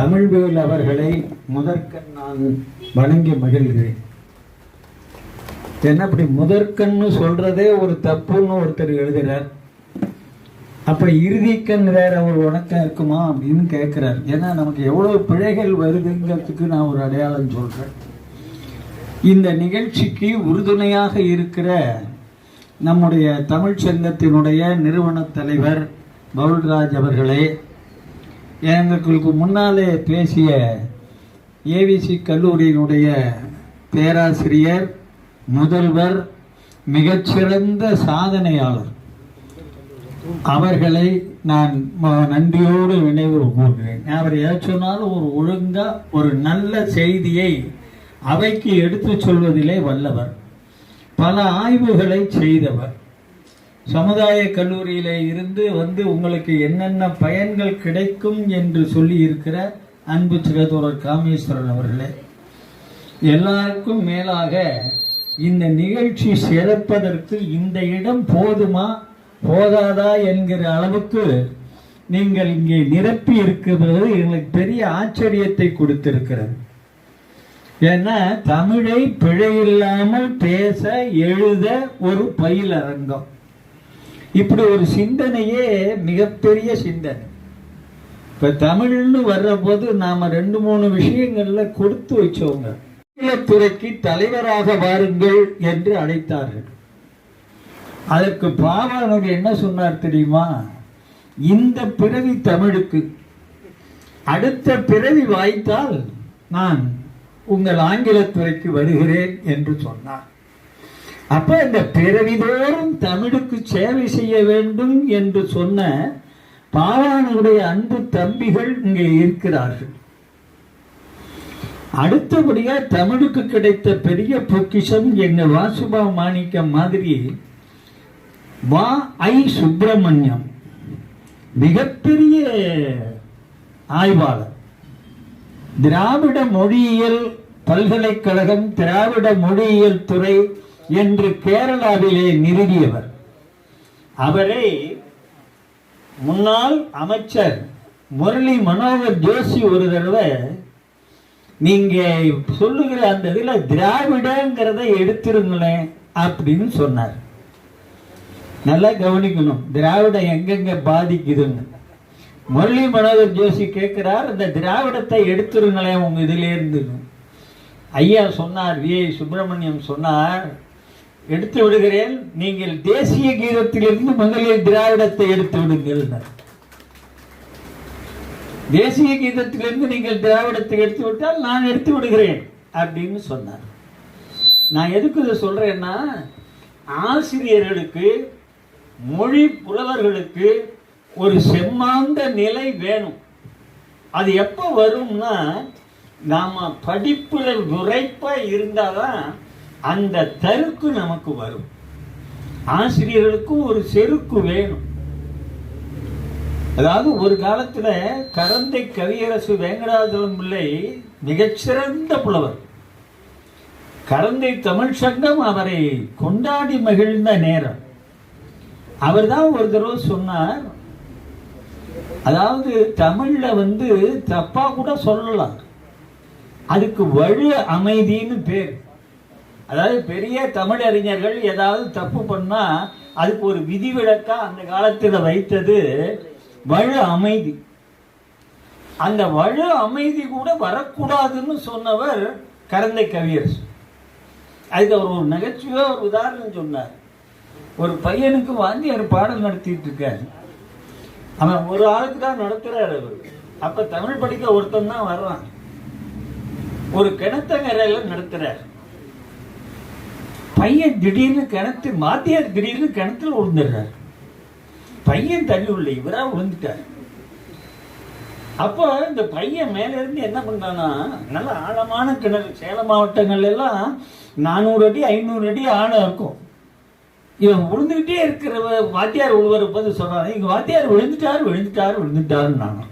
தமிழ்வேல் அவர்களை முதற்கண் நான் வணங்கி மகிழ்கிறேன். என்ன அப்படி முதற்கண்ணு சொல்றதே ஒரு தப்புன்னு ஒருத்தர் எழுதுறார். அப்ப இறுதிக்கண் வேற ஒரு உணக்கம் இருக்குமா அப்படின்னு கேட்கிறார் ஏன்னா நமக்கு எவ்வளவு பிழைகள் வருதுங்கிறதுக்கு நான் ஒரு அடையாளம் சொல்றேன். இந்த நிகழ்ச்சிக்கு உறுதுணையாக இருக்கிற நம்முடைய தமிழ் சங்கத்தினுடைய நிறுவன தலைவர் பவுல்ராஜ் அவர்களே எங்களுக்கு முன்னாலே பேசிய ஏவிசி கல்லூரியினுடைய பேராசிரியர் முதல்வர் மிகச்சிறந்த சாதனையாளர். அவர்களை நான் நன்றியோடு நினைவு கூறுகிறேன் அவர் எதை சொன்னாலும் ஒரு ஒழுங்காக ஒரு நல்ல செய்தியை அவைக்கு எடுத்துச் சொல்வதிலே வல்லவர். பல ஆய்வுகளை செய்தவர். சமுதாய கல்லூரியில இருந்து வந்து உங்களுக்கு என்னென்ன பயன்கள் கிடைக்கும் என்று சொல்லி இருக்கிற அன்பு சிறதோழர் காமேஸ்வரன் அவர்களே எல்லாருக்கும் மேலாக இந்த நிகழ்ச்சி சிறப்பதற்கு இந்த இடம் போதுமா போதாதா என்கிற அளவுக்கு நீங்கள் இங்கே நிரப்பி இருக்கிறது எங்களுக்கு பெரிய ஆச்சரியத்தை கொடுத்திருக்கிறது. ஏன்னா தமிழை பிழையில்லாமல் பேச எழுத ஒரு பயிலரங்கம். இப்படி ஒரு சிந்தனையே மிகப்பெரிய சிந்தனை. இப்போ தமிழ்னு வர்றபோது நாம் ரெண்டு மூணு விஷயங்களில் கொடுத்து வச்சோங்க. துறைக்கு தலைவராக வாருங்கள் என்று அழைத்தார்கள். அதற்கு பாவானவர் என்ன சொன்னார் தெரியுமா? இந்த பிறவி தமிழுக்கு அடுத்த பிறவி வாய்த்தால் நான் உங்கள் ஆங்கிலத்துறைக்கு வருகிறேன் என்று சொன்னார். அப்ப இந்த பிறவிதோறும் தமிழுக்கு சேவை செய்ய வேண்டும் என்று சொன்ன பாவானுடைய அன்பு தம்பிகள் இங்கே இருக்கிறார்கள். அடுத்தபடியா தமிழுக்கு கிடைத்த பெரிய பொக்கிஷம் எங்க வாசுபா மாணிக்கம் மாதிரி வா ஐ சுப்பிரமணியம். மிகப்பெரிய ஆய்வாளர். திராவிட மொழியியல் பல்கலைக்கழகம் திராவிட மொழியியல் துறை என்று கேரளாவிலே நிறுவியவர். அவரை முன்னாள் அமைச்சர் முரளி மனோகர் ஜோஷி ஒரு தடவை நீங்க சொல்லுகிற அந்த இதில் திராவிடங்கிறத எடுத்துருங்களேன் அப்படின்னு சொன்னார். நல்லா கவனிக்கணும் திராவிடம் எங்கெங்க பாதிக்குதுன்னு. முரளி மனோகர் ஜோஷி கேட்கிறார் இந்த திராவிடத்தை எடுத்துருங்களேன் உங்க இதுல இருந்து ஐயா சொன்னார் வி. சுப்பிரமணியம் சொன்னார் எடுத்து விடுகிறேன். நீங்கள் தேசிய கீதத்திலிருந்து முதலில் திராவிடத்தை எடுத்து விடுங்கள். தேசிய கீதத்திலிருந்து நீங்கள் திராவிடத்தை எடுத்து விட்டால் நான் எடுத்து விடுகிறேன் அப்படின்னு சொன்னார். நான் எதுக்கு இதை சொல்றேன்னா ஆசிரியர்களுக்கு மொழி புலவர்களுக்கு ஒரு செம்மாந்த நிலை வேணும். அது எப்போ வரும்னா நாம படிப்புல உரைப்பா இருந்தாதான் அந்த தருக்கு நமக்கு வரும். ஆசிரியர்களுக்கும் ஒரு செருக்கு வேணும். அதாவது ஒரு காலத்துல கரந்தை கவியரசு வேங்கடாஜலம் பிள்ளை மிகச்சிறந்த புலவர். கரந்தை தமிழ் சங்கம் அவரை கொண்டாடி மகிழ்ந்த நேரம். அவர் தான் ஒரு தடவை சொன்னார் அதாவது தமிழ்ல வந்து தப்பா கூட சொல்லலாம். அதுக்கு வழு அமைதின்னு பேர். அதாவது பெரிய தமிழ் அறிஞர்கள் ஏதாவது தப்பு பண்ணா அதுக்கு ஒரு விதிவிலக்கா அந்த காலத்தில் வைத்தது வழு அமைதி. அந்த வழு அமைதி கூட வரக்கூடாதுன்னு சொன்னவர் கரந்தை கவியர் அதுக்கு அவர் ஒரு நகைச்சுவை ஒரு உதாரணம் சொன்னார். ஒரு பையனுக்கு வாந்தியார் பாடம் நடத்திட்டு இருக்காரு. அவன் ஒரு ஆளுக்கு தான் நடத்துறாரு அவர். அப்ப தமிழ் படிக்க ஒருத்தன் தான் வர்றான். ஒரு கிணத்தங்கரையில நடத்துறாரு. பையன் திடீர்னு கிணத்து மாத்தியார் திடீர்னு கிணத்துல விழுந்துடுறாரு. பையன் தள்ளி உள்ள இவரா விழுந்துட்டார். அப்போ இந்த பையன் மேல இருந்து என்ன பண்ணான்னா நல்ல ஆழமான கிணறு சேலம் மாவட்டங்கள்ல எல்லாம் நானூறு அடி ஐநூறு அடி ஆழம் இருக்கும். இவன் விழுந்துகிட்டே இருக்கிற வாத்தியார் விழுவரை பார்த்து சொல்றான் இங்க வாத்தியார் விழுந்துட்டார் விழுந்துட்டார் விழுந்துட்டாருன்னு நானும்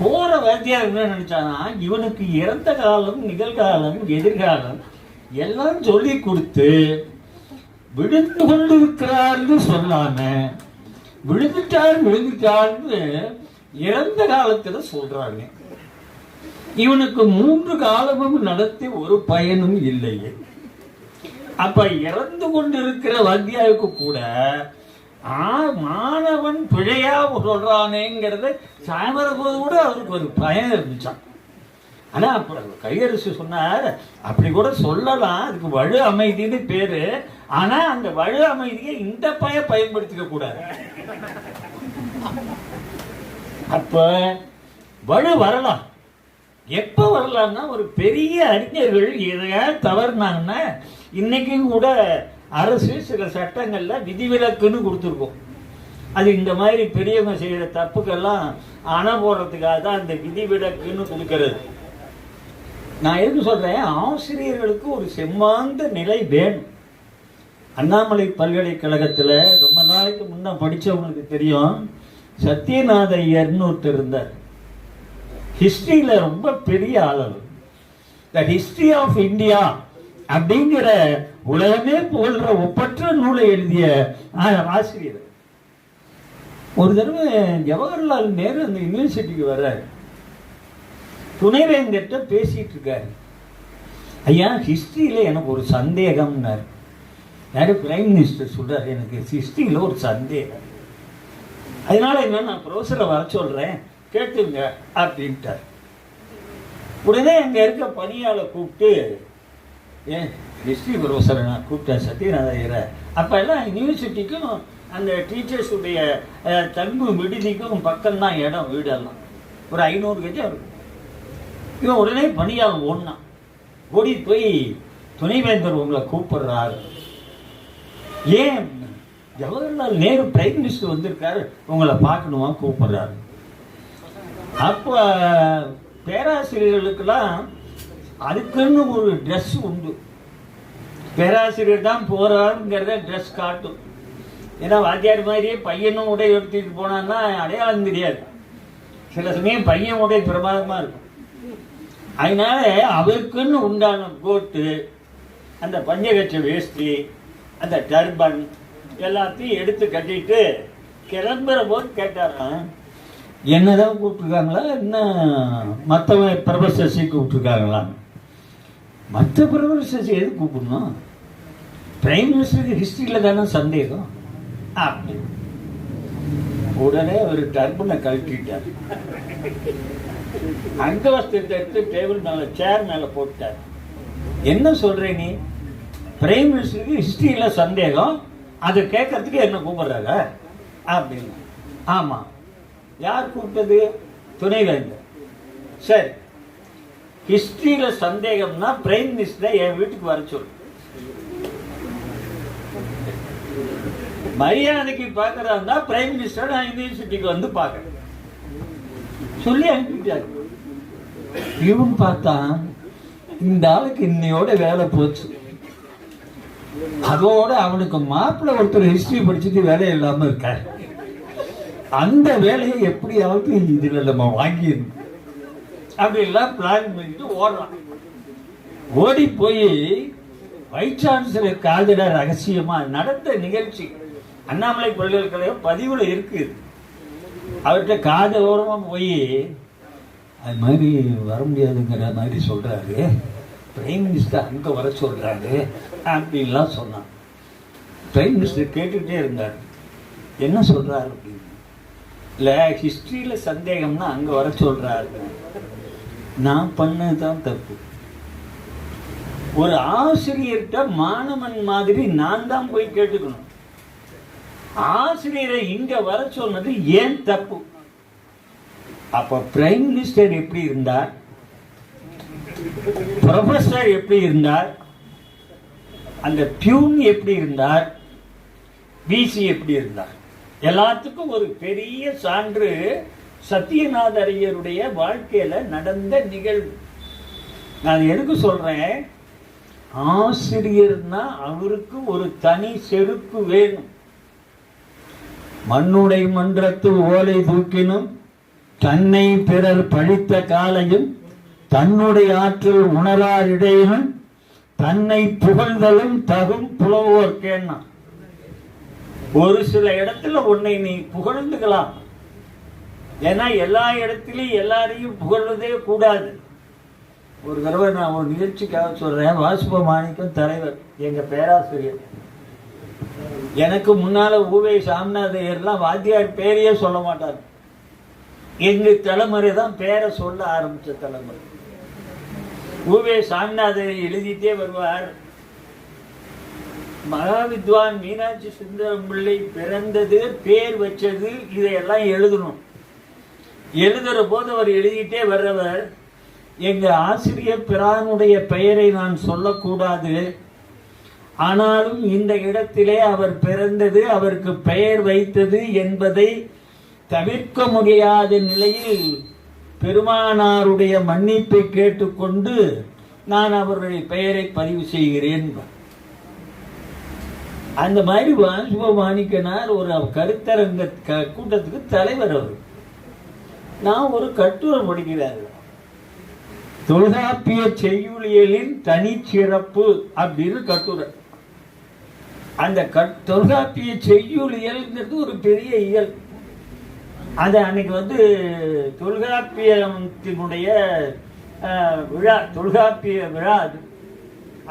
போற வாத்தியார் என்ன நினைச்சானா இவனுக்கு இறந்த காலம் நிகழ்காலம் எதிர்காலம் எல்லாம் சொல்லி கொடுத்து விழுந்து கொண்டிருக்கிறார்னு சொல்லாம விழுந்துட்டார் விழுந்துட்டார்னு இறந்த காலத்துல சொல்றாங்க. இவனுக்கு மூன்று காலமும் நடத்தி ஒரு பயனும் இல்லையே. அப்ப இறந்து கொண்டிருக்கிற வத்தியாவுக்கு கூட ஆ மாணவன் பிழையா சொல்றானேங்கிறத சாமர போது கூட அவருக்கு ஒரு பயம் இருந்துச்சான் ஆனால் அப்புறம் கையரசு சொன்னார் அப்படி கூட சொல்லலாம் அதுக்கு வலு அமைதின்னு பேர். ஆனால் அந்த வலு அமைதியை இந்த பய பயன்படுத்திக்க கூடாது. அப்போ வலு வரலாம். எப்போ வரலாம்னா ஒரு பெரிய அறிஞர்கள் எதையாவது தவறுனாங்கன்னா இன்னைக்கும் கூட அரசு சில சட்டங்களில் விதிவிலக்குன்னு கொடுத்துருக்கோம். அது இந்த மாதிரி பெரியவங்க செய்கிற தப்புக்கெல்லாம் அணை போடுறதுக்காக தான் அந்த விதிவிலக்குன்னு கொடுக்கறது. நான் எதுக்கு சொல்கிறேன் ஆசிரியர்களுக்கு ஒரு செம்மாந்த நிலை வேணும். அண்ணாமலை பல்கலைக்கழகத்தில் ரொம்ப நாளைக்கு முன்னே படித்தவங்களுக்கு தெரியும் சத்யநாத ஐயர்னு ஒருத்தர் இருந்தார். ஹிஸ்ட்ரியில் ரொம்ப பெரிய ஆள் த ஹிஸ்ட்ரி ஆஃப் இந்தியா அப்படிங்கிற உலகமே போல்ற ஒப்பற்ற நூலை எழுதிய ஆசிரியர். ஒரு தடவை ஜவஹர்லால் நேரு அந்த யூனிவர்சிட்டிக்கு வர்றாரு. துணைவேந்தர்கிட்ட பேசிட்டு இருக்காரு. ஐயா ஹிஸ்ட்ரியில் எனக்கு ஒரு சந்தேகம்னார். யாரு பிரைம் மினிஸ்டர் சொல்றாரு எனக்கு ஹிஸ்ட்ரியில் ஒரு சந்தேகம். அதனால என்ன நான் ப்ரொஃபஸரை வர சொல்றேன் கேட்டுங்க அப்படின்ட்டார். உடனே அங்கே இருக்க பணியாளை கூப்பிட்டு ஏன் ஹிஸ்ட்ரி ப்ரொஃபஸரை நான் கூப்பிட்டேன் சத்யநாத ஐயரை அப்போ எல்லாம் யூனிவர்சிட்டிக்கும் அந்த டீச்சர்ஸுடைய அஹ், தங்கு விடுதிக்கும் பக்கம்தான் இடம் வீடெல்லாம். ஒரு ஐநூறு கஜம் இருக்கும். இவன் உடனே பணியாக ஓடினான். ஓடி போய் துணைவேந்தர் உங்களை கூப்பிடுறாரு. ஏன்? ஜவஹர்லால் நேரு பிரைம் மினிஸ்டர் வந்திருக்காரு உங்களை பார்க்கணுமா கூப்பிடுறாரு. அப்போ பேராசிரியர்களுக்கெல்லாம் அதுக்குன்னு ஒரு ட்ரெஸ் உண்டு. பேராசிரியர் தான் போகிறாருங்கிறத ட்ரெஸ் காட்டும். ஏன்னா வாத்தியார் மாதிரியே பையனும் உடை எடுத்துட்டு போனான்னா அடையாளம் தெரியாது. சில சமயம் பையன் உடை பிரமாதமாக இருக்கும். அதனால அவருக்குன்னு உண்டான கோட்டு அந்த பஞ்சகச்ச வேஷ்டி அந்த டர்பன் எல்லாத்தையும் எடுத்து கட்டிட்டு கிளம்புற போது கேட்டாராம் என்னதான் கூப்பிட்டுருக்காங்களா? என்ன மற்றவன் பிரபசசி கூப்பிட்டுருக்காங்களா? மற்ற பிரபசசி எது கூப்பிடணும்? பிரைம் மினிஸ்டருக்கு ஹிஸ்டரியில் தானே சந்தேகம். அப்படி. உடனே ஒரு டர்பனை கழட்டிட்டார். அங்க வஸ்திரத்தை எடுத்து டேபிள் மேலே சேர் மேலே போட்டார். என்ன சொல்ற நீ? பிரைம் மினிஸ்டருக்கு ஹிஸ்ட்ரியில் சந்தேகம். அதை கேட்கறதுக்கு என்ன கூப்பிடுறாங்க? அப்படின்னு. ஆமாம் யார் கூப்பிட்டது? துணைவேந்தர் சரி. ஹிஸ்ட்ரியில் சந்தேகம்னா பிரைம் மினிஸ்டரை என் வீட்டுக்கு வர சொல்லு. மரியாதைக்கு பார்க்கறதா பிரைம் மினிஸ்டர் நான் யூனிவர்சிட்டிக்கு வந்து பார்க்குறேன் சொல்லி அனுப்பிட்டார் இவன் பார்த்தா இந்த ஆளுக்கு இன்னையோட வேலை போச்சு. அதோட அவனுக்கு மாப்பிள்ளை ஒருத்தர் ஹிஸ்டரி படிச்சுட்டு வேலை இல்லாம இருக்காரு. அந்த வேலையை எப்படியாவது இதுல நம்ம வாங்கிடணும். அப்படி எல்லாம் பிளான் பண்ணிட்டு ஓடுறான். ஓடி போய் வைஸ் சான்சலர் காதல ரகசியமா நடந்த நிகழ்ச்சி அண்ணாமலை பல்கலைக்கழகம் பதிவுல இருக்கு. அவர்கிட்ட காது ஓரமா போய் அது மாதிரி வர முடியாதுங்கிற மாதிரி சொல்கிறாரு பிரைம் மினிஸ்டர் அங்கே வர சொல்கிறாரு அப்படின்லாம் சொன்னான். பிரைம் மினிஸ்டர் கேட்டுக்கிட்டே இருந்தார். என்ன சொல்கிறாரு அப்படின்னு? இல்லை ஹிஸ்ட்ரியில் சந்தேகம்னா அங்கே வர சொல்கிறாரு நான் பண்ணதுதான் தப்பு. ஒரு ஆசிரியர்கிட்ட மாணவன் மாதிரி நான் தான் போய் கேட்டுக்கணும். ஆசிரியரை இங்க வர சொன்னது ஏன் தப்பு? அப்ப பிரைம் மினிஸ்டர் எப்படி இருந்தார்? ப்ரொஃபஸர் எப்படி இருந்தார்? அந்த பியூன் எப்படி இருந்தார்? பிசி எப்படி இருந்தார்? எல்லாத்துக்கும் ஒரு பெரிய சான்று சத்யநாத ஐயருடைய வாழ்க்கையில நடந்த நிகழ்வு. நான் எதுக்கு சொல்றேன்? ஆசிரியர்னா அவருக்கு ஒரு தனி செருக்கு வேணும். மண்ணுடை மன்றத்து ஓலை தூக்கினும் தன்னை பிறர் பழித்த காலையும் தன்னுடைய ஆற்றல் உணராரிடையினும் தன்னை புகழ்தலும் தகும் புலவோர்க்கேன்னா ஒரு சில இடத்துல உன்னை நீ புகழ்ந்துக்கலாம் ஏன்னா எல்லா இடத்துலையும் எல்லாரையும் புகழ்வதே கூடாது. ஒரு தடவை நான் ஒரு நிகழ்ச்சிக்காக சொல்றேன். வாசுப மாணிக்கம் தலைவர் எங்க பேராசிரியர். எனக்கு முன்னால ஊவே சாமிநாதையர்லாம் வாத்தியார் பேரையே சொல்ல மாட்டார். எங்க தலைமுறை தான் பேரை சொல்ல ஆரம்பிச்ச தலைமுறை. ஊவே சாமிநாதர் எழுதிட்டே வருவார். மகாவித்வான் மீனாட்சி சுந்தரம் பிள்ளை பிறந்தது பேர் வச்சது இதையெல்லாம் எழுதணும். எழுதுற போது அவர் எழுதிட்டே வர்றவர் எங்கள் ஆசிரியர் பிரானுடைய பெயரை நான் சொல்லக்கூடாது. ஆனாலும் இந்த இடத்திலே அவர் பிறந்தது அவருக்கு பெயர் வைத்தது என்பதை தவிர்க்க முடியாத நிலையில் பெருமானாருடைய மன்னிப்பை கேட்டுக்கொண்டு நான் அவருடைய பெயரை பதிவு செய்கிறேன். அந்த மாதிரி வாசுப மாணிக்கனார் ஒரு கருத்தரங்க க- கூட்டத்துக்கு தலைவர் அவர். நான் ஒரு கட்டுரை படிக்கிறார்கள் தொல்காப்பிய செய்யுளியலின் தனிச்சிறப்பு அப்படின்னு கட்டுரை. அந்த கட் தொல்காப்பிய செய்யுளியல்ங்கிறது ஒரு பெரிய இயல். அது அன்னைக்கு வந்து தொல்காப்பியத்தினுடைய விழா தொல்காப்பிய விழா அது.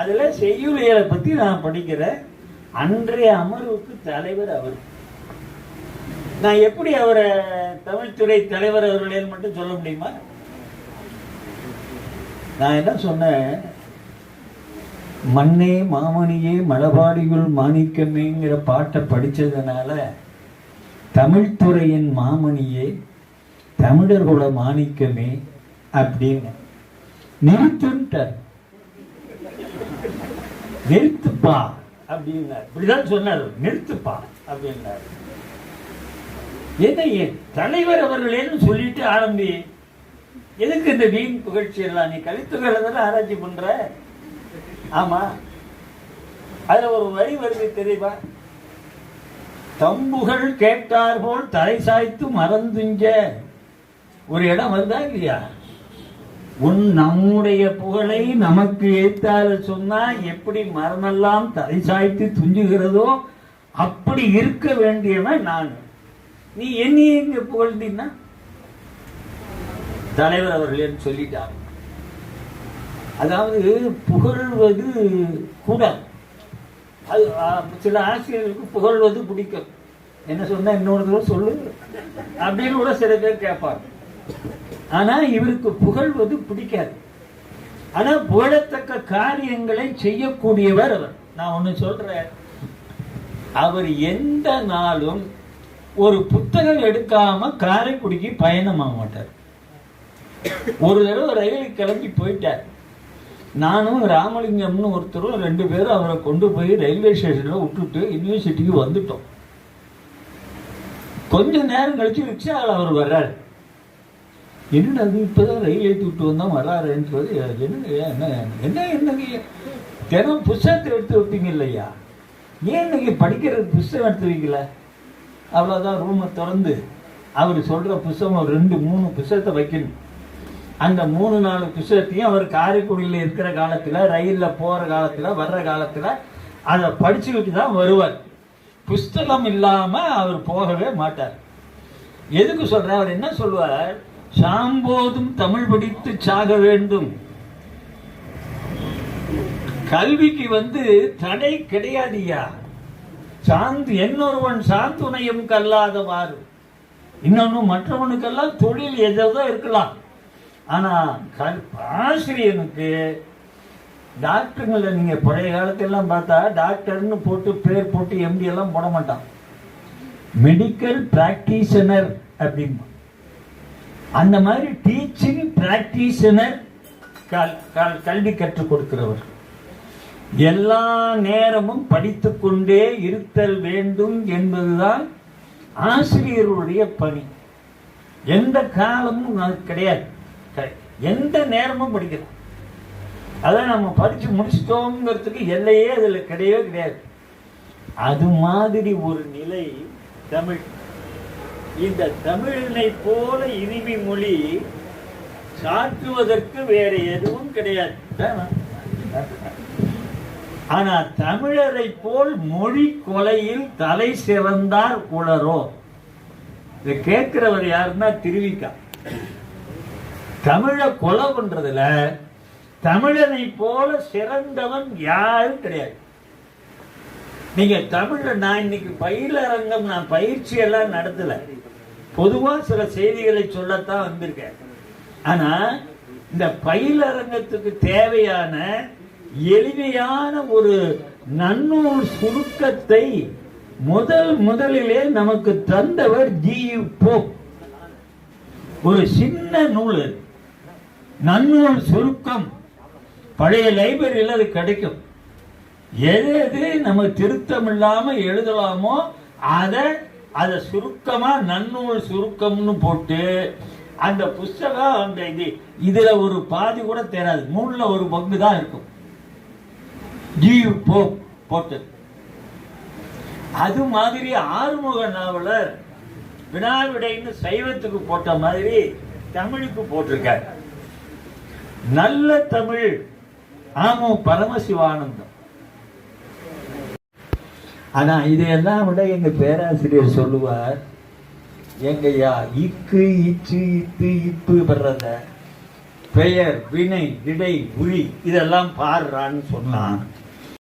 அதில் செய்யுளியலை பற்றி நான் படிக்கிறேன். அன்றைய அமர்வுக்கு தலைவர் அவர். நான் எப்படி அவரை தமிழ்துறை தலைவர் அவர்களேன்னு மட்டும் சொல்ல முடியுமா? நான் என்ன சொன்னேன்? மண்ணே மாமணியே மலபாடியுள் மாணிக்கமேங்கிற பாட்டை படிச்சதுனால தமிழ்துறையின் மாமணியே தமிழர்களோட மாணிக்கமே அப்படின்னு நிறுத்துன்ட்டார். நிறுத்துப்பா அப்படின்னார். இப்படிதான் சொன்னார். நிறுத்துப்பா அப்படின்னார். என்ன ஏன் தலைவர் அவர்களேன்னு சொல்லிட்டு ஆரம்பி எதுக்கு இந்த வீண் புகழ்ச்சி எல்லாம் நீ கலித்துகளை தானே ஆராய்ச்சி பண்ற? ஆமாம் அதில் ஒரு வரி வருது தெரியுமா? தம்புகள் கேட்டார் போல் தலை சாய்த்து மறந்துஞ்ச ஒரு இடம் வருதா இல்லையா? உன் நம்முடைய புகழை நமக்கு ஏத்தால சொன்னா எப்படி மரணெல்லாம் தலை சாய்த்து துஞ்சுகிறதோ அப்படி இருக்க வேண்டியவன் நான். நீ என்னையே இங்க புகழ்ந்தீன்னா? தலைவர் அவர்களேன்னு சொல்லிட்டாங்க அதாவது புகழ்வது கூடாது அது சில ஆசிரியர்களுக்கு புகழ்வது பிடிக்கும். என்ன சொன்னால் இன்னொரு தடவை சொல்லு. அப்படின்னு கூட சில பேர் கேட்பார் ஆனால் இவருக்கு புகழ்வது பிடிக்காது. ஆனால் புகழத்தக்க காரியங்களை செய்யக்கூடியவர் அவர். நான் ஒன்று சொல்கிறேன் அவர் எந்த நாளும் ஒரு புத்தகம் எடுக்காம காரைக்குடிக்கு பயணமாக மாட்டார். ஒரு தடவை ரயிலுக்கு கிளம்பி போயிட்டார். நானும் ராமலிங்கம்னு ஒருத்தரும் ரெண்டு பேரும் அவரை கொண்டு போய் ரயில்வே ஸ்டேஷனில் விட்டுட்டு யூனிவர்சிட்டிக்கு வந்துட்டோம். கொஞ்ச நேரம் கழிச்சு ரிக்ஷாவில் அவர் வர்றாரு. என்னடா அது இப்பதான் ரயில் ஏற்றி விட்டு வந்தால் வர்றாருன்றது சொல்லி என்ன என்ன என்ன என்னங்க தினம் புஸ்தகத்தை எடுத்து வைப்பீங்க இல்லையா? ஏன் இன்னைக்கு படிக்கிறதுக்கு புஸ்தகம் எடுத்து வைக்கல அவ்வளோதான் ரூமை திறந்து அவர் சொல்கிற புஸ்தகம் ரெண்டு மூணு புஸ்தகத்தை வைக்கணும். அந்த மூணு நாலு புஸ்தகத்தையும் அவர் காரைக்குடியில் இருக்கிற காலத்தில் ரயிலில் போகிற காலத்தில் வர்ற காலத்தில் அதை படிச்சுக்கிட்டு தான் வருவார். புஸ்தகம் இல்லாமல் அவர் போகவே மாட்டார். எதுக்கு சொல்ற அவர் என்ன சொல்வார் சாம்போதும் தமிழ் படித்து சாக வேண்டும். கல்விக்கு வந்து தடை கிடையாதுயா? சாந்து என்னொருவன் சாந்துணையும் கல்லாதவாறு. இன்னொன்னு மற்றவனுக்கெல்லாம் தொழில் ஏதோ இருக்கலாம். ஆனால் ஆசிரியனுக்கு டாக்டருங்களை நீங்கள் பழைய காலத்திலலாம் பார்த்தா டாக்டர்னு போட்டு பேர் போட்டு எம்டி எல்லாம் போட மாட்டான். மெடிக்கல் பிராக்டிஷனர் அப்படிம்பா. அந்த மாதிரி டீச்சிங் பிராக்டிஷனர் கல்வி கற்றுக் கொடுக்கிறவர். எல்லா நேரமும் படித்துக்கொண்டே இருத்தல் வேண்டும் என்பதுதான் ஆசிரியருடைய பணி. எந்த காலமும் அது கிடையாது. எந்த நேரமும் படிக்கலாம் அதான் நம்ம படிச்சு முடிச்சிட்டோங்கிறதுக்கு எல்லையே அதுல கிடையவே கிடையாது. அது மாதிரி ஒரு நிலை தமிழ். இந்த தமிழினை போல இனிமை மொழி சாற்றுவதற்கு வேற எதுவும் கிடையாது. ஆனா தமிழரை போல் மொழி கொலையில் தலை சிறந்தார் உளரோ. இதை கேட்கிறவர் யாருன்னா திருவிக்கா. தமிழை கொலை பண்றதுல தமிழனை போல சிறந்தவன் யாரும் கிடையாது. நீங்க தமிழ்ல நான் இன்னைக்கு பயிலரங்கம் நான் பயிற்சி எல்லாம் நடத்தல. பொதுவா சில செய்திகளை சொல்லத்தான் வந்திருக்கேன். ஆனா இந்த பயிலரங்கத்துக்கு தேவையான எளிமையான ஒரு நன்னூல் சுருக்கத்தை முதல் முதலிலே நமக்கு தந்தவர் ஜி போப். ஒரு சின்ன நூல் நன்னூல் சுருக்கம். பழைய லைப்ரரியில் அது கிடைக்கும். எது எது நம்ம திருத்தம் இல்லாமல் எழுதலாமோ அதை அதை சுருக்கமா நன்னூல் சுருக்கம்னு போட்டு அந்த புஸ்தகம் அந்த இது இதுல ஒரு பாதி கூட தெரியாது மூணுல ஒரு பங்கு தான் இருக்கும். ஜி போ போட்டு அது மாதிரி ஆறுமுக நாவலர் வினாவிடைன்னு சைவத்துக்கு போட்ட மாதிரி தமிழுக்கு போட்டிருக்காரு. நல்ல தமிழ் ஆமோ பரமசிவானந்தம். ஆனா இதையெல்லாம் விட எங்க பேராசிரியர் சொல்லுவார் எங்கய்யா இக்கு இச்சு இத்து இப்பு வர்றத பெயர் வினை இடை உரி இதெல்லாம் பாடுறான்னு சொன்னான்